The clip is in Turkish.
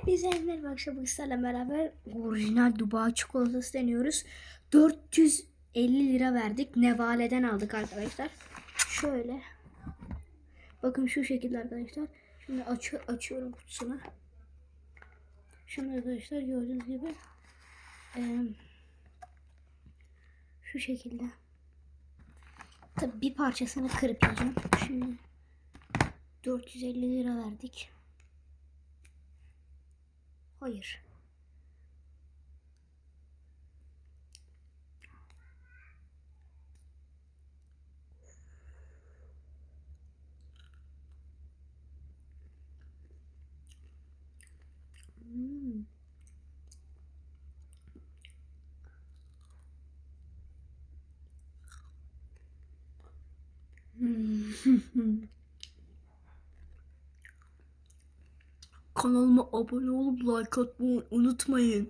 Hepinize merhaba akşam sizlerle beraber orijinal Dubai çikolatası deniyoruz. 450 lira verdik. Nevale'den aldık arkadaşlar. Şöyle. Bakın şu şekilde arkadaşlar. Şimdi aç açıyorum kutusunu. Şimdi arkadaşlar gördüğünüz gibi eee, şu şekilde. Tabii bir parçasını kırıp yiyeceğim. Şimdi 450 lira verdik. Hayır. Hmm. Hmm. Kanalıma abone olup like atmayı unutmayın.